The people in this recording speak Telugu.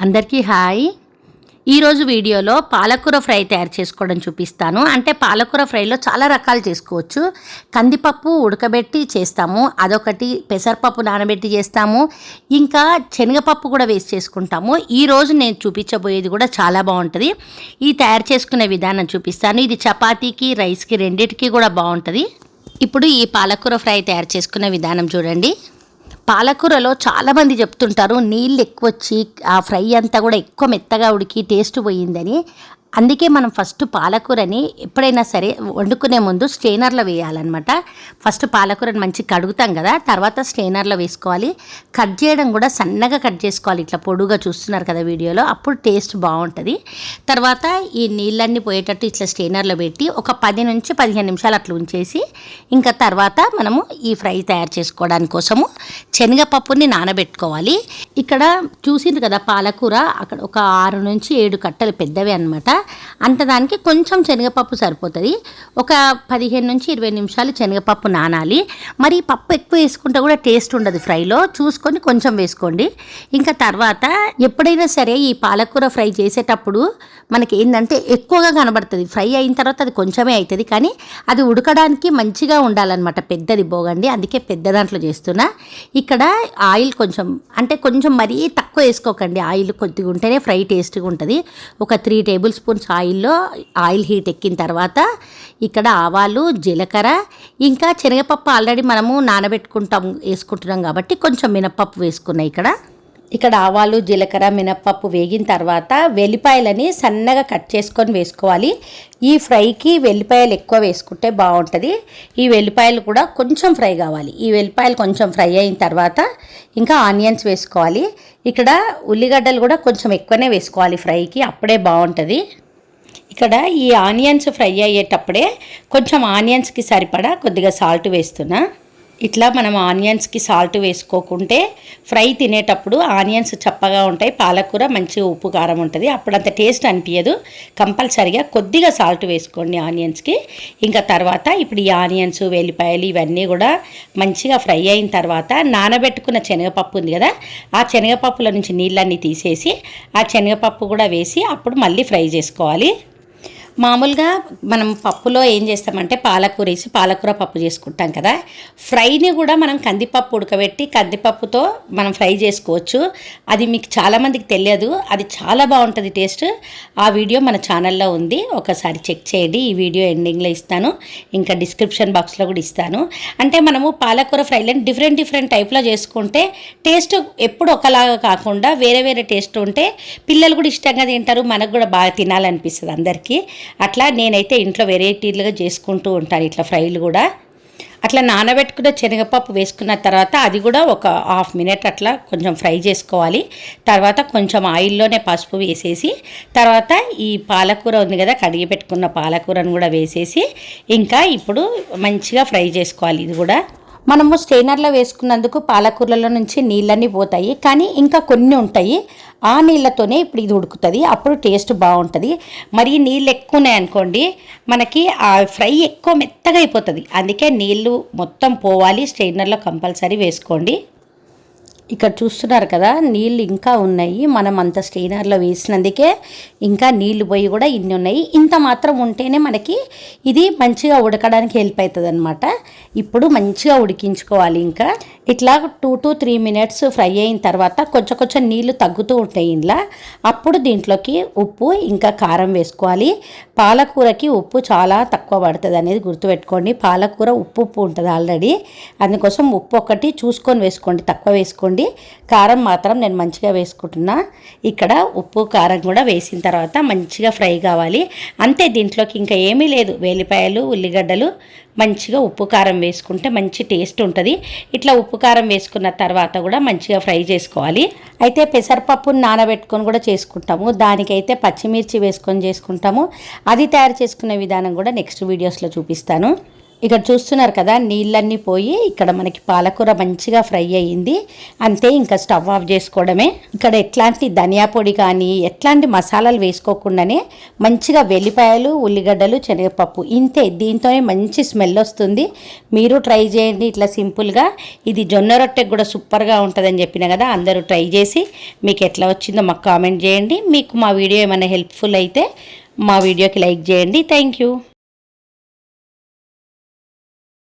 అందరికీ హాయ్. ఈరోజు వీడియోలో పాలకూర ఫ్రై తయారు చేసుకోవడం చూపిస్తాను. అంటే పాలకూర ఫ్రైలో చాలా రకాలు చేసుకోవచ్చు. కందిపప్పు ఉడకబెట్టి చేస్తాము. అదొకటి. పెసరపప్పు నానబెట్టి చేస్తాము. ఇంకా శనగపప్పు కూడా వేసి చేసుకుంటాము. ఈరోజు నేను చూపించబోయేది కూడా చాలా బాగుంటుంది. ఈ తయారు చేసుకునే విధానం చూపిస్తాను. ఇది చపాతీకి రైస్కి రెండింటికి కూడా బాగుంటుంది. ఇప్పుడు ఈ పాలకూర ఫ్రై తయారు చేసుకునే విధానం చూడండి. పాలకూరలో చాలామంది చెప్తుంటారు నీళ్ళు ఎక్కువ వచ్చి ఆ ఫ్రై అంతా కూడా ఎక్కువ మెత్తగా ఉడికి టేస్ట్ పోయిందని. అందుకే మనం ఫస్ట్ పాలకూరని ఎప్పుడైనా సరే వండుకునే ముందు స్ట్రెయినర్లో వేయాలన్నమాట. ఫస్ట్ పాలకూరని మంచి కడుగుతాం కదా తర్వాత స్ట్రెయినర్లో వేసుకోవాలి. కట్ చేయడం కూడా సన్నగా కట్ చేసుకోవాలి. ఇట్లా పొడుగా చూస్తున్నారు కదా వీడియోలో అప్పుడు టేస్ట్ బాగుంటుంది. తర్వాత ఈ నీళ్ళన్నీ పోయేటట్టు ఇట్లా స్ట్రెయినర్లో పెట్టి ఒక పది నుంచి పదిహేను నిమిషాలు అట్లా ఉంచేసి ఇంకా తర్వాత మనము ఈ ఫ్రై తయారు చేసుకోవడానికి కోసము శనగపప్పుని నానబెట్టుకోవాలి. ఇక్కడ చూసింది కదా పాలకూర అక్కడ ఒక ఆరు నుంచి ఏడు కట్టలు పెద్దవి అనమాట అంత దానికి కొంచెం శనగపప్పు సరిపోతుంది. ఒక పదిహేను నుంచి ఇరవై నిమిషాలు శనగపప్పు నానాలి. మరి పప్పు ఎక్కువ వేసుకుంటే కూడా టేస్ట్ ఉండదు ఫ్రైలో. చూసుకొని కొంచెం వేసుకోండి. ఇంకా తర్వాత ఎప్పుడైనా సరే ఈ పాలకూర ఫ్రై చేసేటప్పుడు మనకి ఏంటంటే ఎక్కువగా కనబడుతుంది. ఫ్రై అయిన తర్వాత అది కొంచెమే అవుతుంది కానీ అది ఉడకడానికి మంచిగా ఉండాలన్నమాట. పెద్దది బోగండి అందుకే పెద్ద దాంట్లో చేస్తున్నా. ఇక్కడ ఆయిల్ కొంచెం అంటే కొంచెం మరీ తక్కువ వేసుకోకండి. ఆయిల్ కొద్దిగా ఉంటేనే ఫ్రై టేస్ట్గా ఉంటుంది. ఒక త్రీ టేబుల్ స్పూన్స్ ఆయిల్లో ఆయిల్ హీట్ ఎక్కిన తర్వాత ఇక్కడ ఆవాలు జీలకర్ర ఇంకా శనగపప్పు ఆల్రెడీ మనము నానబెట్టుకుంటాం వేసుకుంటున్నాం కాబట్టి కొంచెం మినపప్పు వేసుకున్నాయి ఇక్కడ. ఇక్కడ ఆవాలు జీలకర్ర మినప్పప్పు వేగిన తర్వాత వెల్లిపాయలని సన్నగా కట్ చేసుకొని వేసుకోవాలి. ఈ ఫ్రైకి వెల్లిపాయలు ఎక్కువ వేసుకుంటే బాగుంటుంది. ఈ వెల్లిపాయలు కూడా కొంచెం ఫ్రై కావాలి. ఈ వెల్లిపాయలు కొంచెం ఫ్రై అయిన తర్వాత ఇంకా ఆనియన్స్ వేసుకోవాలి. ఇక్కడ ఉల్లిగడ్డలు కూడా కొంచెం ఎక్కువనే వేసుకోవాలి ఫ్రైకి అప్పుడే బాగుంటుంది. ఇక్కడ ఈ ఆనియన్స్ ఫ్రై అయ్యేటప్పుడే కొంచెం ఆనియన్స్కి సరిపడా కొద్దిగా సాల్ట్ వేస్తున్నా. ఇట్లా మనం ఆనియన్స్కి సాల్ట్ వేసుకోకుంటే ఫ్రై తినేటప్పుడు ఆనియన్స్ చప్పగా ఉంటాయి పాలకూర మంచి ఉప్పు కారం ఉంటుంది. అప్పుడు అంత టేస్ట్ అనిపించదు కంపల్సరిగా కొద్దిగా సాల్ట్ వేసుకోండి ఆనియన్స్కి. ఇంకా తర్వాత ఇప్పుడు ఈ ఆనియన్స్ వెల్లిపాయలు ఇవన్నీ కూడా మంచిగా ఫ్రై అయిన తర్వాత నానబెట్టుకున్న శనగపప్పు ఉంది కదా ఆ శనగపప్పుల నుంచి నీళ్ళన్నీ తీసేసి ఆ శనగపప్పు కూడా వేసి అప్పుడు మళ్ళీ ఫ్రై చేసుకోవాలి. మామూలుగా మనం పప్పులో ఏం చేస్తామంటే పాలకూర వేసి పాలకూర పప్పు చేసుకుంటాం కదా. ఫ్రైని కూడా మనం కందిపప్పు ఉడకబెట్టి కందిపప్పుతో మనం ఫ్రై చేసుకోవచ్చు. అది మీకు చాలామందికి తెలియదు. అది చాలా బాగుంటుంది టేస్ట్. ఆ వీడియో మన ఛానల్లో ఉంది. ఒకసారి చెక్ చేయండి. ఈ వీడియో ఎండింగ్లో ఇస్తాను. ఇంకా డిస్క్రిప్షన్ బాక్స్లో కూడా ఇస్తాను. అంటే మనము పాలకూర ఫ్రైలను డిఫరెంట్ డిఫరెంట్ టైప్లో చేసుకుంటే టేస్ట్ ఎప్పుడు ఒకలాగా కాకుండా వేరే వేరే టేస్ట్ ఉంటే పిల్లలు కూడా ఇష్టంగా తింటారు. మనకు కూడా బాగా తినాలనిపిస్తుంది అందరికీ. అట్లా నేనైతే ఇంట్లో వెరైటీలుగా చేసుకుంటూ ఉంటాను ఇట్లా ఫ్రైలు కూడా. అట్లా నానబెట్టుకున్న శనగపప్పు వేసుకున్న తర్వాత అది కూడా ఒక హాఫ్ మినిట్ అట్లా కొంచెం ఫ్రై చేసుకోవాలి. తర్వాత కొంచెం ఆయిల్లోనే పసుపు వేసేసి తర్వాత ఈ పాలకూర ఉంది కదా కడిగి పెట్టుకున్న పాలకూరను కూడా వేసేసి ఇంకా ఇప్పుడు మంచిగా ఫ్రై చేసుకోవాలి ఇది కూడా. మనము స్టెయినర్లో వేసుకున్నందుకు పాలకూరలో నుంచి నీళ్ళన్నీ పోతాయి కానీ ఇంకా కొన్ని ఉంటాయి. ఆ నీళ్ళతోనే ఇప్పుడు ఇది ఉడుకుతుంది. అప్పుడు టేస్ట్ బాగుంటుంది. మరి నీళ్ళు ఎక్కువ ఉన్నాయనుకోండి మనకి ఆ ఫ్రై ఎక్కువ మెత్తగా అయిపోతుంది. అందుకే నీళ్ళు మొత్తం పోవాలి స్ట్రెయినర్లో కంపల్సరీ వేసుకోండి. ఇక్కడ చూస్తున్నారు కదా నీళ్ళు ఇంకా ఉన్నాయి. మనం అంత స్టెయినర్లో వేసినందుకే ఇంకా నీళ్ళు పోయి కూడా ఇన్ని ఉన్నాయి. ఇంత మాత్రం ఉంటేనే మనకి ఇది మంచిగా ఉడకడానికి హెల్ప్ అవుతుంది అనమాట ఇప్పుడు మంచిగా ఉడికించుకోవాలి ఇంకా. ఇట్లా two to three minutes fry అయిన తర్వాత కొంచెం కొంచెం నీళ్ళు తగ్గుతూ ఉంటాయి ఇంట్లో అప్పుడు దీంట్లోకి ఉప్పు ఇంకా కారం వేసుకోవాలి. పాలకూరకి ఉప్పు చాలా తక్కువ పడుతుంది అనేది గుర్తుపెట్టుకోండి. పాలకూర ఉప్పు ఉప్పు ఉంటుంది ఆల్రెడీ. అందుకోసం ఉప్పు ఒకటి చూసుకొని వేసుకోండి తక్కువ వేసుకోండి. వేసుకోండి. కారం మాత్రం నేను మంచిగా వేసుకుంటున్నా. ఇక్కడ ఉప్పు కారం కూడా వేసిన తర్వాత మంచిగా ఫ్రై కావాలి. అంతే దీంట్లోకి ఇంకా ఏమీ లేదు. వేలిపాయలు ఉల్లిగడ్డలు మంచిగా ఉప్పు కారం వేసుకుంటే మంచి టేస్ట్ ఉంటుంది. ఇట్లా ఉప్పు కారం వేసుకున్న తర్వాత కూడా మంచిగా ఫ్రై చేసుకోవాలి. అయితే పెసరపప్పును నానబెట్టుకొని కూడా చేసుకుంటాము. దానికైతే పచ్చిమిర్చి వేసుకొని చేసుకుంటాము. అది తయారు చేసుకునే విధానం కూడా నెక్స్ట్ వీడియోస్లో చూపిస్తాను. ఇక్కడ చూస్తున్నారు కదా నీళ్ళన్నీ పోయి ఇక్కడ మనకి పాలకూర మంచిగా ఫ్రై అయ్యింది. అంతే ఇంకా స్టవ్ ఆఫ్ చేసుకోవడమే. ఇక్కడ ఎట్లాంటి ధనియా పొడి కానీ ఎట్లాంటి మసాలాలు వేసుకోకుండానే మంచిగా వెల్లిపాయలు ఉల్లిగడ్డలు శనగపప్పు ఇంతే. దీంతోనే మంచి స్మెల్ వస్తుంది. మీరు ట్రై చేయండి ఇట్లా సింపుల్గా. ఇది జొన్న రొట్టెకి కూడా సూపర్గా ఉంటుందని చెప్పిన కదా అందరూ ట్రై చేసి మీకు ఎట్లా వచ్చిందో మాకు కామెంట్ చేయండి. మీకు మా వీడియో ఏమైనా హెల్ప్ఫుల్ అయితే మా వీడియోకి లైక్ చేయండి. Thank you.